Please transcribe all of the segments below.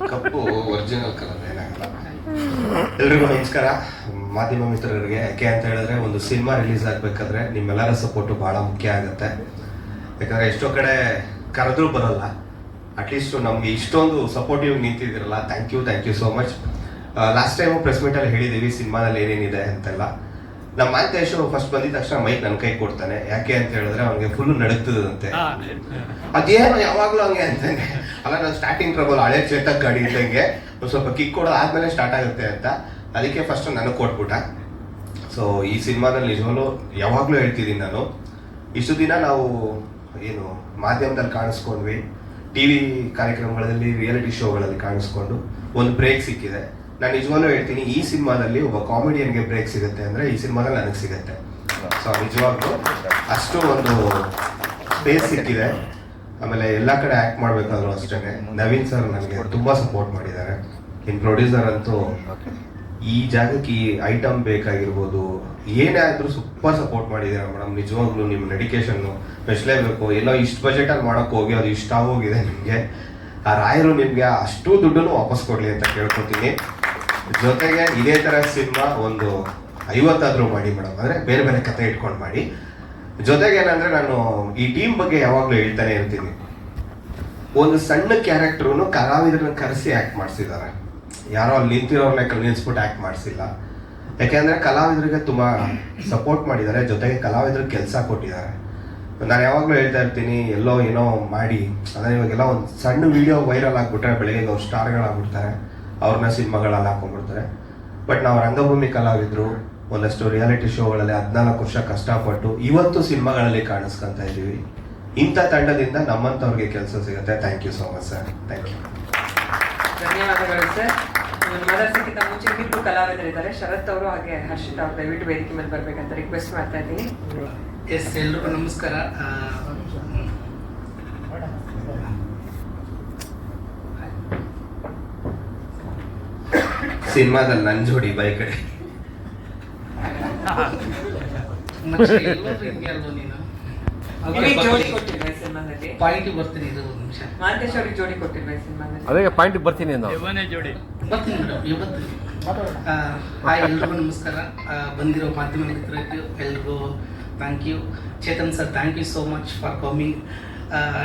ಕಪ್ಪು original colour ಏನಾಗಲ್ಲ. ಎಲ್ರಿಗೂ ನಮಸ್ಕಾರ. ಮಾಧ್ಯಮ ಮಿತ್ರರಿಗೆ ಯಾಕೆ ಅಂತ ಹೇಳಿದ್ರೆ ಒಂದು ಸಿನಿಮಾ ರಿಲೀಸ್ ಆಗ್ಬೇಕಾದ್ರೆ ನಿಮ್ಮೆಲ್ಲರ ಸಪೋರ್ಟು ಬಹಳ ಮುಖ್ಯ ಆಗುತ್ತೆ. ಯಾಕಂದ್ರೆ ಎಷ್ಟೋ ಕಡೆ ಕರೆದ್ರೂ ಬರಲ್ಲ. ಅಟ್ಲೀಸ್ಟ್ ನಮ್ಗೆ ಇಷ್ಟೊಂದು supportive ನಿಂತಿದ್ದೀರಲ್ಲ. Thank you thank you so much last time press ಮೀಟಲ್ಲಿ ಹೇಳಿದ್ದೀವಿ ಸಿನಿಮಾದಲ್ಲಿ ಏನೇನಿದೆ ಅಂತೆಲ್ಲ. ನಮ್ಮ ಮಾಂತೇಶ್ ಫಸ್ಟ್ ಬಂದಿದ ತಕ್ಷಣ ಮೈಕ್ ನನ್ನ ಕೈ ಕೊಡ್ತಾನೆ. ಯಾಕೆ ಅಂತ ಹೇಳಿದ್ರೆ ಅವ್ನಿಗೆ ಫುಲ್ ನಡುಗ್ತದಂತೆ ಅದೇನೋ ಯಾವಾಗ್ಲೂ ಹಂಗೆ ಅಂತಾನೆ. ಅಲ್ಲ ನಾನು ಸ್ಟಾರ್ಟಿಂಗ್ ಟ್ರಬಲ್ ಹಳೆ ಚೇತಕ್ ಗಾಡಿ ಇದ್ದಂಗೆ. ಸ್ವಲ್ಪ ಕಿಕ್ ಕೊಡೋ ಆದ್ಮೇಲೆ ಸ್ಟಾರ್ಟ್ ಆಗುತ್ತೆ ಅಂತ. ಅದಕ್ಕೆ ಫಸ್ಟ್ ನನಗೆ ಕೊಟ್ಬಿಟ್ಟ. ಸೊ ಈ ಸಿನಿಮಾದಲ್ಲಿ ನಿಜವಾಗ್ಲೂ ಯಾವಾಗಲೂ ಹೇಳ್ತಿದ್ದೀನಿ ನಾನು. ಇಷ್ಟು ದಿನ ನಾವು ಏನು ಮಾಧ್ಯಮದಲ್ಲಿ ಕಾಣಿಸ್ಕೊಂಡ್ವಿ. ಟಿವಿ ಕಾರ್ಯಕ್ರಮಗಳಲ್ಲಿ ರಿಯಾಲಿಟಿ ಶೋಗಳಲ್ಲಿ ಕಾಣಿಸ್ಕೊಂಡು ಒಂದು ಬ್ರೇಕ್ ಸಿಕ್ಕಿದೆ. ನಾನು ನಿಜವಾಗ್ಲೂ ಹೇಳ್ತೀನಿ, ಈ ಸಿನಿಮಾದಲ್ಲಿ ಒಬ್ಬ ಕಾಮಿಡಿಯನ್ಗೆ ಬ್ರೇಕ್ ಸಿಗುತ್ತೆ ಅಂದ್ರೆ ಈ ಸಿನಿಮಾದಲ್ಲಿ ನನಗೆ ಸಿಗುತ್ತೆ. ಸೊ ನಿಜವಾಗ್ಲೂ ಅಷ್ಟು ಒಂದು ಸ್ಪೇಸ್ ಸಿಕ್ಕಿದೆ. ಆಮೇಲೆ ಎಲ್ಲ ಕಡೆ ಆಕ್ಟ್ ಮಾಡ್ಬೇಕಾದ್ರು ಅಷ್ಟೇ ನವೀನ್ ಸರ್ ನನಗೆ ತುಂಬಾ ಸಪೋರ್ಟ್ ಮಾಡಿದ್ದಾರೆ. ಇನ್ ಪ್ರೊಡ್ಯೂಸರ್ ಅಂತೂ ಈ ಜಾಗಕ್ಕೆ ಈ ಐಟಮ್ ಬೇಕಾಗಿರ್ಬೋದು, ಏನೇ ಆದ್ರೂ ಸೂಪರ್ ಸಪೋರ್ಟ್ ಮಾಡಿದ್ದೀರಾ ಮೇಡಮ್. ನಿಜವಾಗ್ಲೂ ನಿಮ್ಮ ಸ್ಪೆಷಲೇ ಮೆಚ್ಚಲೇಬೇಕು. ಎಲ್ಲೋ ಇಷ್ಟು ಬಜೆಟ್ ಅಲ್ಲಿ ಮಾಡಕ್ ಹೋಗಿ ಅದು ಇಷ್ಟ ಆಗೋಗಿದೆ ನಿಮಗೆ. ಆ ರಾಯರು ನಿಮಗೆ ಅಷ್ಟು ದುಡ್ಡನ್ನು ವಾಪಸ್ ಕೊಡ್ಲಿ ಅಂತ ಕೇಳ್ಕೊತೀನಿ. ಜೊತೆಗೆ ಇದೇ ತರ ಸಿನಿಮಾ ಒಂದು ಐವತ್ತಾದ್ರೂ ಮಾಡಿ ಮೇಡಮ್ ಅಂದ್ರೆ ಬೇರೆ ಬೇರೆ ಕತೆ ಇಟ್ಕೊಂಡು ಮಾಡಿ. ಜೊತೆಗೆ ಏನಂದ್ರೆ ನಾನು ಈ ಟೀಮ್ ಬಗ್ಗೆ ಯಾವಾಗ್ಲೂ ಹೇಳ್ತಾನೆ ಇರ್ತೀನಿ. ಒಂದು ಸಣ್ಣ ಕ್ಯಾರೆಕ್ಟ್ರೂ ಕಲಾವಿದರನ್ನ ಕರೆಸಿ ಆಕ್ಟ್ ಮಾಡಿಸಿದ್ದಾರೆ. ಯಾರೋ ಅಲ್ಲಿ ನಿಂತಿರೋರ್ನ ನಿಲ್ಸ್ಬಿಟ್ಟು ಆಕ್ಟ್ ಮಾಡಿಸಿಲ್ಲ. ಯಾಕೆಂದ್ರೆ ಕಲಾವಿದರಿಗೆ ತುಂಬಾ ಸಪೋರ್ಟ್ ಮಾಡಿದ್ದಾರೆ. ಜೊತೆಗೆ ಕಲಾವಿದರಿಗೆ ಕೆಲಸ ಕೊಟ್ಟಿದ್ದಾರೆ. ನಾನು ಯಾವಾಗಲೂ ಹೇಳ್ತಾ ಇರ್ತೀನಿ, ಎಲ್ಲೋ ಏನೋ ಮಾಡಿ. ಅಂದರೆ ಇವಾಗೆಲ್ಲ ಒಂದು ಸಣ್ಣ ವಿಡಿಯೋ ವೈರಲ್ ಆಗ್ಬಿಟ್ರೆ ಬೆಳಗ್ಗೆ ಅವ್ರು ಸ್ಟಾರ್ಗಳಾಗ್ಬಿಡ್ತಾರೆ ಅವ್ರನ್ನ ಸಿನಿಮಾಗಳಲ್ಲಿ ಹಾಕೊಂಡ್ಬಿಡ್ತಾರೆ. ಬಟ್ ನಾವು ರಂಗಭೂಮಿ ಕಲಾವಿದರು ಒಂದಷ್ಟು ರಿಯಾಲಿಟಿ ಶೋಗಳಲ್ಲಿ ಹದಿನಾಲ್ಕು ವರ್ಷ ಕಷ್ಟಪಟ್ಟು ಇವತ್ತು ಸಿನಿಮಾಗಳಲ್ಲಿ ಕಾಣಿಸ್ಕೊಂತ ಇದ್ದೀವಿ. ಇಂಥ ತಂಡದಿಂದ ನಮ್ಮಂಥವ್ರಿಗೆ ಕೆಲಸ ಸಿಗುತ್ತೆ. Thank you so much sir thank you ಧನ್ಯವಾದಗಳು ಸರ್ ಮಾತಾಡ್ಸಕ್ಕಿಂತ ಮುಂಚೆ ಇನ್ನಿಬ್ರು ಕಲಾವಿದರಿದ್ದಾರೆ. ಶರತ್ ಅವರು ಹಾಗೆ ಹರ್ಷಿತ್ ಅವರು ದಯವಿಟ್ಟು ವೇದಿಕೆ ಮೇಲೆ ಬರಬೇಕಂತ ರಿಕ್ವೆಸ್ಟ್ ಮಾಡ್ತಾ ಇದ್ದೀನಿ. ಎಸ್ ಎಲ್ರಿಗೂ ನಮಸ್ಕಾರ ಆ, ಸಿನಿಮಾದಲ್ಲಿ ನನ್ ಜೋಡಿ ಬೈ ಕಡೆ. ಜೋಡಿ ಪಾಯಿಂಟ್ ಬರ್ತೀನಿ ಇದು ಒಂದು ನಿಮಿಷ. ಜೋಡಿ ಕೊಟ್ಟಿಲ್ವಾ ಈ ಸಿನಿಮಾದಲ್ಲಿ? ಅದೇ ಪಾಯಿಂಟ್ ಬರ್ತೀನಿ ಮೇಡಮ್ ಇವತ್ತು ಹಾಯ್ ಎಲ್ರಿಗೂ ನಮಸ್ಕಾರ. ಆ, ಬಂದಿರೋ ಮಾಧ್ಯಮ ಮಿತ್ರರಿಗೆ ಎಲ್ರಿಗೂ thank you Chetan sir thank you so much for coming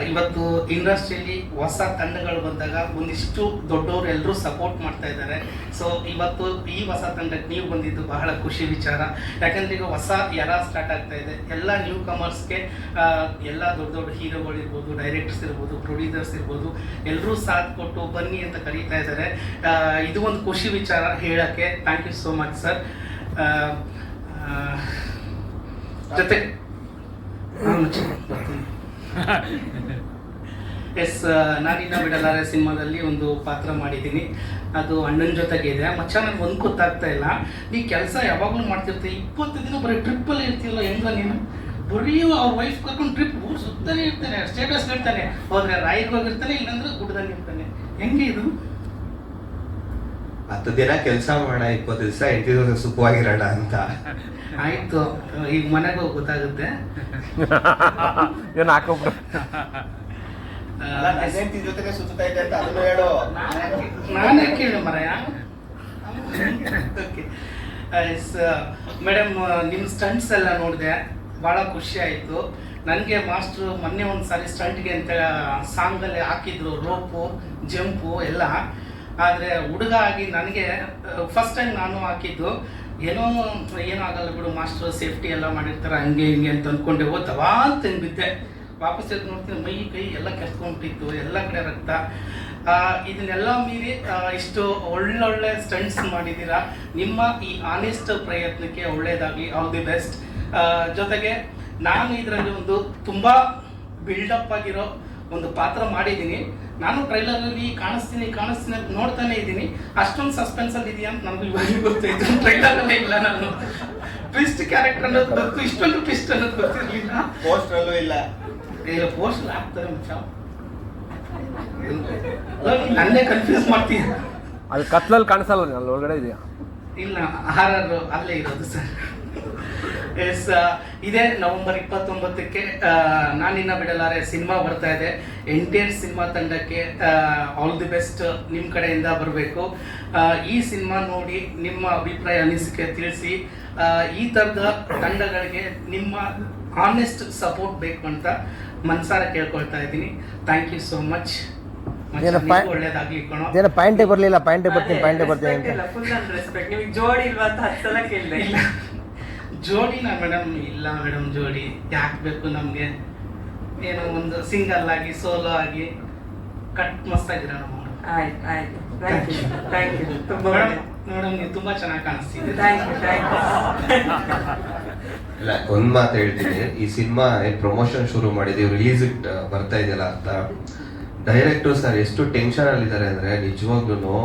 ಇವತ್ತು ಇಂಡಸ್ಟ್ರಿಯಲ್ಲಿ ಹೊಸ ತಂಡಗಳು ಬಂದಾಗ ಒಂದಿಷ್ಟು ದೊಡ್ಡವರು ಎಲ್ಲರೂ ಸಪೋರ್ಟ್ ಮಾಡ್ತಾ ಇದ್ದಾರೆ. ಸೊ ಇವತ್ತು ಈ ಹೊಸ ತಂಡಕ್ಕೆ ನೀವು ಬಂದಿದ್ದು ಬಹಳ ಖುಷಿ ವಿಚಾರ. ಯಾಕಂದ್ರೆ ಈಗ ಹೊಸ ಎರ ಸ್ಟಾರ್ಟ್ ಆಗ್ತಾ ಇದೆ. ಎಲ್ಲ ನ್ಯೂ ಕಮರ್ಸ್ಗೆ ಎಲ್ಲ ದೊಡ್ಡ ದೊಡ್ಡ ಹೀರೋಗಳು ಇರ್ಬೋದು ಡೈರೆಕ್ಟರ್ಸ್ ಇರ್ಬೋದು ಪ್ರೊಡ್ಯೂಸರ್ಸ್ ಇರ್ಬೋದು ಎಲ್ಲರೂ ಸಾಥ್ ಕೊಟ್ಟು ಬನ್ನಿ ಅಂತ ಕರೀತಾ ಇದ್ದಾರೆ. ಇದು ಒಂದು ಖುಷಿ ವಿಚಾರ ಹೇಳಕ್ಕೆ thank you so much sir ಜೊತೆ ಎಸ್ ನಾನಿನ್ನ ಬಿಡಲಾರೆ ಸಿನಿಮಾದಲ್ಲಿ ಒಂದು ಪಾತ್ರ ಮಾಡಿದ್ದೀನಿ. ಅದು ಅಣ್ಣನ ಜೊತೆಗೆ ಇದೆ. ಮಚ್ಚ ನನಗೆ ಒಂದು ಗೊತ್ತಾಗ್ತಾ ಇಲ್ಲ. ನೀ ಕೆಲಸ ಯಾವಾಗಲೂ ಮಾಡ್ತಿರ್ತೀವಿ ಇಪ್ಪತ್ತು ದಿನ ಬರೀ ಟ್ರಿಪ್ಪಲ್ಲಿ ಇರ್ತೀಯಲ್ಲ, ಹೆಂಗ ನೀನು? ಬರೀ ಅವ್ರ ವೈಫ್ ಕರ್ಕೊಂಡು ಟ್ರಿಪ್ ಊರು ಸುತ್ತಲೇ ಇರ್ತಾನೆ ಸ್ಟೇಟಸ್ ಇರ್ತಾನೆ ಹೋದ್ರೆ ರಾಯಿಗೆ ಹೋಗಿರ್ತಾನೆ, ಇಲ್ಲಾಂದ್ರೆ ಗುಡ್ಡದಲ್ಲಿ ಇರ್ತಾನೆ ಹೆಂಗೆ ಇದು? ಹತ್ತು ದಿನ ಕೆಲಸ ಮಾಡೋಣ ಇಪ್ಪತ್ತು ದಿವಸ ಎಂಟು ದಿವಸ ಸುಖವಾಗಿರೋಣ ಅಂತ. ಆಯ್ತು ಈಗ ಮನೆಗೆ ಗೊತ್ತಾಗುತ್ತೆ. ಏನು ಹಾಕೋಬಿಟ್ಟು ಆ, ಜೊತೆಗೆ ಸುತ್ತಾ ಇದೆ ಅಂತ ಅದನ್ನು ಹೇಳು. ನಾನೇ ಕೇಳು ಮರಯ ಮೇಡಮ್ ನಿಮ್ಮ ಸ್ಟಂಟ್ಸ್ ಎಲ್ಲ ನೋಡಿದೆ ಭಾಳ ಖುಷಿ ಆಯಿತು. ನನಗೆ ಮಾಸ್ಟ್ರು ಮೊನ್ನೆ ಒಂದು ಸಾರಿ ಸ್ಟಂಟ್ಗೆ ಅಂತ ಸಾಂಗಲ್ಲಿ ಹಾಕಿದ್ರು ರೋಪು ಜಂಪು ಎಲ್ಲ. ಆದರೆ ಹುಡುಗ ಆಗಿ ನನಗೆ ಫಸ್ಟ್ ಟೈಮ್ ನಾನು ಹಾಕಿದ್ದು, ಏನೋ ಏನೋ ಆಗಲ್ಲ ಬಿಡು ಮಾಸ್ಟರ್ ಸೇಫ್ಟಿ ಎಲ್ಲ ಮಾಡಿರ್ತಾರೆ, ಹಂಗೆ ಹಿಂಗೆ ಅಂತ ಅಂದ್ಕೊಂಡೆ ಹೋತವಾ ಅಂತ ಬಿದ್ದೆ ವಾಪಸ್ ಎದ್ದು ನೋಡ್ತೀನಿ, ಮೈ ಕೈ ಎಲ್ಲ ಕೆಸ್ಕೊಂಡ್ಬಿಟ್ಟಿತ್ತು ಎಲ್ಲ ಕಡೆ ರಕ್ತ. ಇದನ್ನೆಲ್ಲ ಮೀರಿ ಇಷ್ಟು ಒಳ್ಳೊಳ್ಳೆ ಸ್ಟಂಟ್ಸ್ ಮಾಡಿದ್ದೀರಾ? ನಿಮ್ಮ ಈ ಆನೆಸ್ಟ್ ಪ್ರಯತ್ನಕ್ಕೆ ಒಳ್ಳೆಯದಾಗಲಿ ಆಲ್ ದಿ ಬೆಸ್ಟ್ ಜೊತೆಗೆ ನಾನು ಇದರಲ್ಲಿ ಒಂದು ತುಂಬ ಬಿಲ್ಡಪ್ ಆಗಿರೋ ಒಂದು ಪಾತ್ರ ಮಾಡಿದ್ದೀನಿ. ನಾನು ಟ್ರೈಲರಲ್ಲಿ ಕಾಣಿಸ್ತೀನಿ ಕಾಣಿಸ್ತೀನಿ ಅಂತ ನೋಡ್ತಾನೆ ಇದ್ದೀನಿ. ಅಷ್ಟೊಂದು ಸಸ್ಪೆನ್ಸ್ ಅಲ್ಲಿ ಇದೆಯಾ ಅಂತ ನಮ್ಗೆ ಇವಾಗ ಗೊತ್ತಾಯ್ತು. ಟ್ರೈಲರಲ್ಲೇ ಇಲ್ಲ ನಾನು. ಟ್ವಿಸ್ಟ್ ಕ್ಯಾರೆಕ್ಟರ್ ಅನ್ನೋದು ಗೊತ್ತು ಇಷ್ಟೊಂದು ಟ್ವಿಸ್ಟ್ ಅನ್ನೋದು ಗೊತ್ತಿರಲಿಲ್ಲ. ಪೋಸ್ಟ್ರಲ್ಲೂ ಇಲ್ಲ. ಇಲ್ಲ ಪೋಸ್ಟ್ ಹಾಕ್ತಾರೆ ನನ್ನೇ ಕನ್ಫ್ಯೂಸ್ ಮಾಡ್ತೀನಿ ಅದು ಕತ್ಲಲ್ಲಿ ಕಾಣಿಸಲ್ಲ ಅಲ್ಲಿ ಒಳಗಡೆ ಇದೆಯಾ? ಇಲ್ಲ ಆರ್ ಆರ್ ಅಲ್ಲೇ ಇರೋದು ಸರ್. ಎಸ್ ಇದೇ ನವೆಂಬರ್ ಇಪ್ಪತ್ತೊಂಬತ್ತಕ್ಕೆ ಆ, ನಾನಿನ್ನ ಬಿಡಲಾರೆ ಸಿನಿಮಾ ಬರ್ತಾ ಇದೆ. ಎಂಟೈರ್ ಸಿನಿಮಾ ತಂಡಕ್ಕೆ ಆಲ್ ದಿ ಬೆಸ್ಟ್ ನಿಮ್ಮ ಕಡೆಯಿಂದ ಬರಬೇಕು. ಈ ಸಿನಿಮಾ ನೋಡಿ ನಿಮ್ಮ ಅಭಿಪ್ರಾಯ ಅನಿಸಿಕೆ ತಿಳಿಸಿ. ಆ, ಈ ಥರದ ತಂಡಗಳಿಗೆ ನಿಮ್ಮ ಆನೆಸ್ಟ್ ಸಪೋರ್ಟ್ ಬೇಕು ಅಂತ ಮನ್ಸಾರ ಕೇಳ್ಕೊಳ್ತಾ ಇದ್ದೀನಿ. ಥ್ಯಾಂಕ್ ಯು ಸೋ ಮಚ್ ಏನೋ ಪಾಯಿಂಟೇ ಬರಲಿಲ್ಲ ಪಾಯಿಂಟೇ ಬರ್ತೀನಿ ಪಾಯಿಂಟೇ ಬರ್ತೀನಿ ಅಂತ. ಫುಲ್ ರೆಸ್ಪೆಕ್ಟ್ ನಿಮಗೆ ಜೋಡಿ ಇಲ್ವಾ ಅಂತ ಹತ್ತು ಸಲ ಕೇಳಿದೆ. ಇಲ್ಲ. ಜೋಡಿನ ಮೇಡಮ್ ಇಲ್ಲ ಮೇಡಮ್ ಜೋಡಿ. ಯಾಕೆ ಬೇಕು ನಮಗೆ? ಏನೋ ಒಂದು ಸಿಂಗಲ್ ಆಗಿ ಸೋಲೋ ಆಗಿ ಕಟ್ ಮಸ್ತಾಗಿರೋಣ ಆಯ್ತು ಆಯ್ತು. ಥ್ಯಾಂಕ್ ಯು ಥ್ಯಾಂಕ್ ಯು ತುಂಬಾ ಮೇಡಮ್ ನೀವು ತುಂಬಾ ಚೆನ್ನಾಗಿ ಕಾಣಿಸ್ತೀವಿ ಥ್ಯಾಂಕ್ ಯು ಥ್ಯಾಂಕ್ ಯು ಇಲ್ಲ ಒಂದ್ ಮಾತು ಹೇಳ್ತೀನಿ. ಈ ಸಿನಿಮಾ ಏನ್ ಪ್ರಮೋಷನ್ ಶುರು ಮಾಡಿದೀವಿ ರಿಲೀಸ್ ಇಟ್ ಬರ್ತಾ ಇದೆಯಲ್ಲ ಅಂತ. ಡೈರೆಕ್ಟರ್ ಸರ್ ಎಷ್ಟು ಟೆನ್ಷನ್ ಅಲ್ಲಿ ಇದಾರೆ ಅಂದ್ರೆ ನಿಜವಾಗ್ಲೂ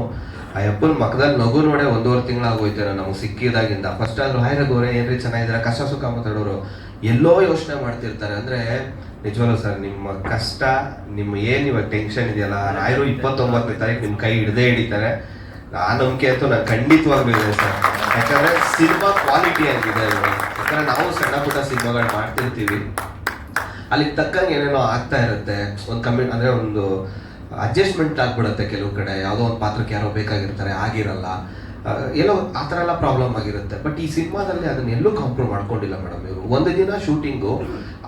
ಆ ಅಪ್ಪನ ಮಕ್ಕದಲ್ಲಿ ನಗು ನೋಡೇ ಒಂದೂವರೆ ತಿಂಗಳಾಗೋಯ್ತಾರ ನಮ್ಗೆ ಸಿಕ್ಕಿದಾಗಿಂದ. ಫಸ್ಟ್ ಆದ್ರೂ ಹಾಯ್ ಗೋರೆ ಏನ್ರಿ ಚೆನ್ನಾಗಿದ್ದಾರೆ ಕಷ್ಟ ಸುಖ ಮಾತಾಡೋರು. ಎಲ್ಲೋ ಯೋಚನೆ ಮಾಡ್ತಿರ್ತಾರೆ. ಅಂದ್ರೆ ನಿಜವಲ್ಲ ಸರ್, ನಿಮ್ಮ ಕಷ್ಟ, ನಿಮ್ಮ ಏನು ಇವಾಗ ಟೆನ್ಷನ್ ಇದೆಯಲ್ಲ, ರಾಯರು ಇಪ್ಪತ್ತೊಂಬತ್ತನೇ ತಾರೀಕು ನಿಮ್ಮ ಕೈ ಹಿಡ್ದೇ ಹಿಡಿತಾರೆ. ಆ ನಂಬಿಕೆ ಅಂತೂ ನಾನು ಖಂಡಿತವಾಗ್ಲೂ ಸರ್. ಯಾಕಂದ್ರೆ ಸಿನಿಮಾ ಕ್ವಾಲಿಟಿ ಆಗಿದೆ? ಯಾಕಂದ್ರೆ ನಾವು ಸಣ್ಣ ಪುಟ್ಟ ಸಿನಿಮಾಗಳು ಮಾಡ್ತಿರ್ತೀವಿ. ಅಲ್ಲಿಗೆ ತಕ್ಕಂಗೆ ಏನೇನೋ ಆಗ್ತಾ ಇರುತ್ತೆ. ಒಂದು ಕಮ್ಮಿ, ಅಂದ್ರೆ ಒಂದು ಅಡ್ಜಸ್ಟ್ಮೆಂಟ್ ಆಗ್ಬಿಡುತ್ತೆ ಕೆಲವು ಕಡೆ. ಯಾವುದೋ ಒಂದು ಪಾತ್ರಕ್ಕೆ ಯಾರೋ ಬೇಕಾಗಿರ್ತಾರೆ, ಆಗಿರಲ್ಲ. ಎಲ್ಲೋ ಆ ಥರ ಎಲ್ಲ ಪ್ರಾಬ್ಲಮ್ ಆಗಿರುತ್ತೆ. ಬಟ್ ಈ ಸಿನಿಮಾದಲ್ಲಿ ಅದನ್ನ ಎಲ್ಲೂ ಮಾಡ್ಕೊಂಡಿಲ್ಲ ಮೇಡಮ್ ಇವರು. ಒಂದು ದಿನ ಶೂಟಿಂಗು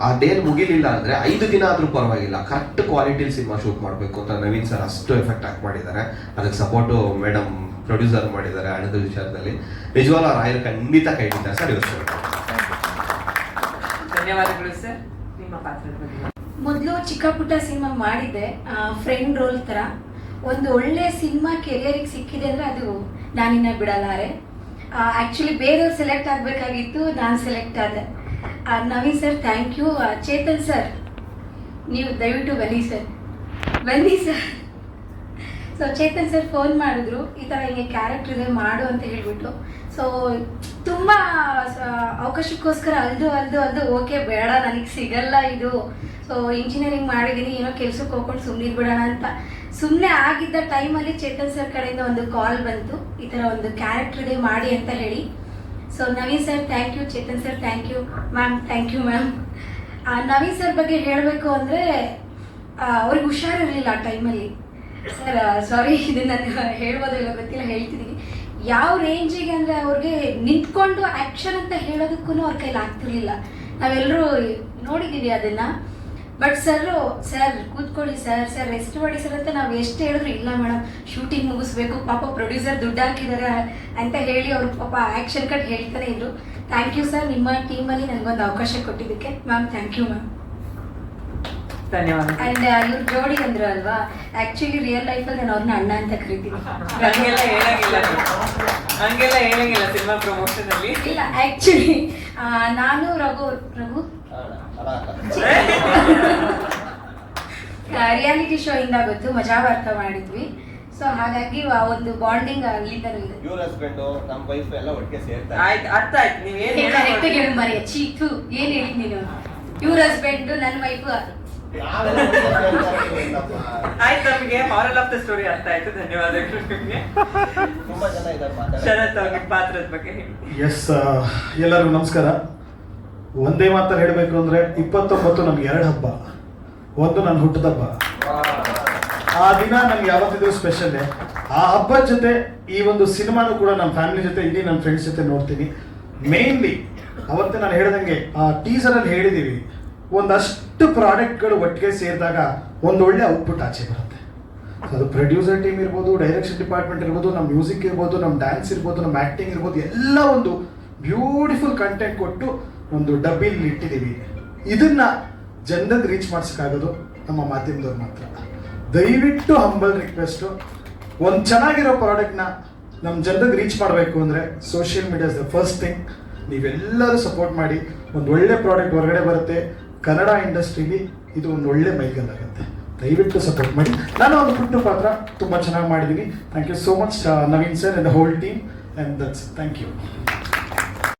ಆ ಡೇಲ್ ಮುಗಿಲಿಲ್ಲ ಅಂದರೆ ಐದು ದಿನ ಆದರೂ ಪರವಾಗಿಲ್ಲ. ಕರೆಕ್ಟ್ ಕ್ವಾಲಿಟಿಲಿ ಸಿನಿಮಾ ಶೂಟ್ ಮಾಡಬೇಕು ಅಂತ ನವೀನ್ ಸರ್ ಅಷ್ಟು ಎಫೆಕ್ಟ್ ಹಾಕಿ ಮಾಡಿದ್ದಾರೆ. ಅದಕ್ಕೆ ಸಪೋರ್ಟು ಮೇಡಮ್ ಪ್ರೊಡ್ಯೂಸರ್ ಮಾಡಿದ್ದಾರೆ ಹಣದ ವಿಚಾರದಲ್ಲಿ. ನಿಜವಾಗ್ಲೂ ರಾಯರ್ ಖಂಡಿತ ಕೈ ಸರ್ ಯೋಚನೆ ಧನ್ಯವಾದಗಳು ಸರ್ ನಿಮ್ಮ ಪಾತ್ರದ ಮೊದಲು ಚಿಕ್ಕ ಪುಟ್ಟ ಸಿನಿಮಾ ಮಾಡಿದ್ದೆ ಫ್ರೆಂಡ್ ರೋಲ್ ಥರ. ಒಂದು ಒಳ್ಳೆ ಸಿನಿಮಾ ಕೆರಿಯರಿಗೆ ಸಿಕ್ಕಿದೆ ಅಂದರೆ ಅದು ನಾನಿನ್ನ ಬಿಡಲಾರೆ. ಆ್ಯಕ್ಚುಲಿ ಬೇರೆಯವ್ರು ಸೆಲೆಕ್ಟ್ ಆಗಬೇಕಾಗಿತ್ತು, ನಾನು ಸೆಲೆಕ್ಟ್ ಆದೆ. Naveen sir thank you Chetan sir ನೀವು ದಯವಿಟ್ಟು ಬನ್ನಿ ಸರ್ ಬನ್ನಿ sir so Chetan sir phone ಮಾಡಿದ್ರು, ಈ ಥರ ಹಿಂಗೆ ಕ್ಯಾರೆಕ್ಟ್ರಿಗೆ ಮಾಡು ಅಂತ ಹೇಳ್ಬಿಟ್ಟು. ಸೊ ತುಂಬ ಅವಕಾಶಕ್ಕೋಸ್ಕರ ಅಲ್ದು ಅಲ್ದು ಅಲ್ದು, ಓಕೆ, ಬೇಡ, ನನಗೆ ಸಿಗಲ್ಲ ಇದು. ಸೊ ಇಂಜಿನಿಯರಿಂಗ್ ಮಾಡಿದ್ದೀನಿ ಏನೋ ಕೆಲ್ಸಕ್ಕೆ ಹೋಗ್ಕೊಂಡು ಸುಮ್ಮನೆ ಬಿಡೋಣ ಅಂತ. ಸುಮ್ಮನೆ ಆಗಿದ್ದ ಟೈಮಲ್ಲಿ ಚೇತನ್ ಸರ್ ಕಡೆಯಿಂದ ಒಂದು ಕಾಲ್ ಬಂತು. ಈ ಥರ ಒಂದು ಕ್ಯಾರೆಕ್ಟರ್ ಇದೆ ಮಾಡಿ ಅಂತ ಹೇಳಿ. So Naveen sir thank you Chetan sir thank you ma'am thank you ma'am Naveen sir ಬಗ್ಗೆ ಹೇಳಬೇಕು ಅಂದರೆ ಅವ್ರಿಗೆ ಹುಷಾರಿರಲಿಲ್ಲ ಆ ಟೈಮಲ್ಲಿ ಸರ್ ಸಾರಿ ಇದು ನಾನು ಹೇಳ್ಬೋದು ಇಲ್ಲ ಗೊತ್ತಿಲ್ಲ ಹೇಳ್ತಿದ್ದೀನಿ ಯಾವ ರೇಂಜಿಗೆ ಅಂದರೆ ಅವ್ರಿಗೆ ನಿಂತ್ಕೊಂಡು ಆ್ಯಕ್ಷನ್ ಅಂತ ಹೇಳೋದಕ್ಕೂ ಅವ್ರ ಕೈಲಿ ಆಗ್ತಿರ್ಲಿಲ್ಲ. ನಾವೆಲ್ಲರೂ ನೋಡಿದ್ದೀವಿ ಅದನ್ನು. ಬಟ್ ಸರ್ ಸರ್ ಕೂತ್ಕೊಳ್ಳಿ ಸರ್ ಸರ್ ರೆಸ್ಟ್ ಮಾಡಿ ಸರ್ ಅಂತ ನಾವು ಎಷ್ಟು ಹೇಳಿದ್ರು ಇಲ್ಲ ಮೇಡಮ್ ಶೂಟಿಂಗ್ ಮುಗಿಸ್ಬೇಕು, ಪಾಪ ಪ್ರೊಡ್ಯೂಸರ್ ದುಡ್ಡು ಹಾಕಿದ್ದಾರೆ ಅಂತ ಹೇಳಿ ಅವರು ಪಾಪ ಆ್ಯಕ್ಷನ್ ಕಟ್ ಹೇಳ್ತಾನೆ ಇದ್ರು. ಥ್ಯಾಂಕ್ ಯು ಸರ್ ನಿಮ್ಮ ಟೀಮಲ್ಲಿ ನನಗೊಂದು ಅವಕಾಶ ಕೊಟ್ಟಿದ್ದಕ್ಕೆ. ಮ್ಯಾಮ್ ಥ್ಯಾಂಕ್ ಯು ಮ್ಯಾಮ್ ಧನ್ಯವಾದ ಅಂಡ್ ಇವ್ರ ಜೋಡಿ ಅಂದ್ರು ಅಲ್ವಾ? ಆಕ್ಚುಲಿ ರಿಯಲ್ ಲೈಫಲ್ಲಿ ನಾನು ಅವ್ರನ್ನ ಅಣ್ಣ ಅಂತ ಕರಿತೀನಿ. ಹಂಗೆಲ್ಲ ಹೇಳಂಗಿಲ್ಲ ಹಂಗೆಲ್ಲ ಹೇಳಂಗಿಲ್ಲ ಸಿನಿಮಾ ಪ್ರಮೋಷನ್ ಅಲ್ಲಿ. ಇಲ್ಲ ಆಕ್ಚುಲಿ ನಾನು ರಘು ರಘು? ರಿಯಾಲಿಟಿ ಶೋ ಇಂದ ಗೊತ್ತು ಮಜಾ ವಾರ್ತಾ ಮಾಡಿದ್ವಿ. ಸೊ ಹಾಗಾಗಿ ಆ ಒಂದು ಬಾಂಡಿಂಗ್ ಆಗ್ಲಿ ಇದೆ ಇವ್ರ ಹಸ್ಬೆಂಡ್ ನಮ್ಮ ವೈಫ್ ಎಲ್ಲ ಒಟ್ಟಿಗೆ ಸೇರ್ತಾರೆ. ಆಯ್ತು ಅರ್ಥ ಆಯ್ತು. ನೀವೇನ್ ಕರೆಕ್ಟ್ ಹೇಳಿ ಮರಿ ಚೀತು ಏನು ಹೇಳಿದ್ ನೀನು? ಇವ್ರ ಹಸ್ಬೆಂಡ್ ನನ್ನ ವೈಫ್ ಆಯ್ತು ನಮಗೆ ಮಾರಲ್ ಆಫ್ ದ ಸ್ಟೋರಿ ಅರ್ಥ ಆಯ್ತು. ಧನ್ಯವಾದಗಳು ನಿಮ್ಗೆ. ಶರತ್ ಅವ್ರಿಗೆ ಪಾತ್ರದ ಬಗ್ಗೆ ಎಸ್ ಎಲ್ಲರಿಗೂ ನಮಸ್ಕಾರ. ಒಂದೇ ಮಾತ್ರ ಹೇಳಬೇಕು ಅಂದರೆ ಇಪ್ಪತ್ತೊಂಬತ್ತು ನಮ್ಗೆ ಎರಡು ಹಬ್ಬ. ಒಂದು ನನ್ನ ಹುಟ್ಟದ ಹಬ್ಬ. ಆ ದಿನ ನನ್ಗೆ ಯಾವತ್ತಿದ್ರು ಸ್ಪೆಷಲ್ಲೇ ಆ ಹಬ್ಬದ ಜೊತೆ ಈ ಒಂದು ಸಿನಿಮಾನು ಕೂಡ ನಮ್ಮ ಫ್ಯಾಮಿಲಿ ಜೊತೆ ಇಡೀ ನನ್ನ ಫ್ರೆಂಡ್ಸ್ ಜೊತೆ ನೋಡ್ತೀನಿ. ಮೇನ್ಲಿ ಅವತ್ತು ನಾನು ಹೇಳ್ದಂಗೆ ಆ ಟೀಸರಲ್ಲಿ ಹೇಳಿದ್ದೀವಿ ಒಂದಷ್ಟು ಪ್ರಾಡಕ್ಟ್ಗಳು ಒಟ್ಟಿಗೆ ಸೇರಿದಾಗ ಒಂದು ಒಳ್ಳೆ ಔಟ್ಪುಟ್ ಆಚೆ ಬರುತ್ತೆ. ಅದು ಪ್ರೊಡ್ಯೂಸರ್ ಟೀಮ್ ಇರ್ಬೋದು ಡೈರೆಕ್ಷನ್ ಡಿಪಾರ್ಟ್ಮೆಂಟ್ ಇರ್ಬೋದು ನಮ್ಮ ಮ್ಯೂಸಿಕ್ ಇರ್ಬೋದು ನಮ್ಮ ಡ್ಯಾನ್ಸ್ ಇರ್ಬೋದು ನಮ್ಮ ಆ್ಯಕ್ಟಿಂಗ್ ಇರ್ಬೋದು, ಎಲ್ಲ ಒಂದು ಬ್ಯೂಟಿಫುಲ್ ಕಂಟೆಂಟ್ ಕೊಟ್ಟು ಒಂದು ಡಬ್ಬಿಲಿ ಇಟ್ಟಿದ್ದೀವಿ. ಇದನ್ನು ಜನರಿಗೆ ರೀಚ್ ಮಾಡಿಸೋಕ್ಕಾಗೋದು ನಮ್ಮ ಮಾಧ್ಯಮದವ್ರು ಮಾತ್ರ. ದಯವಿಟ್ಟು ಹಂಬಲ್ ರಿಕ್ವೆಸ್ಟು ಒಂದು ಚೆನ್ನಾಗಿರೋ ಪ್ರಾಡಕ್ಟ್ನ ನಮ್ಮ ಜನರಿಗೆ ರೀಚ್ ಮಾಡಬೇಕು ಅಂದರೆ social medias the first thing ನೀವೆಲ್ಲರೂ ಸಪೋರ್ಟ್ ಮಾಡಿ, ಒಂದು ಒಳ್ಳೆ ಪ್ರಾಡಕ್ಟ್ ಹೊರಗಡೆ ಬರುತ್ತೆ. ಕನ್ನಡ ಇಂಡಸ್ಟ್ರಿಲಿ ಇದು ಒಂದು ಒಳ್ಳೆ ಮೈಗಲ್ಲಾಗುತ್ತೆ ದಯವಿಟ್ಟು ಸಪೋರ್ಟ್ ಮಾಡಿ. ನಾನು ಒಂದು ಪುಟ್ಟ ಪಾತ್ರ ತುಂಬ ಚೆನ್ನಾಗಿ ಮಾಡಿದ್ದೀನಿ thank you so much Naveen sir and the whole team and that's thank you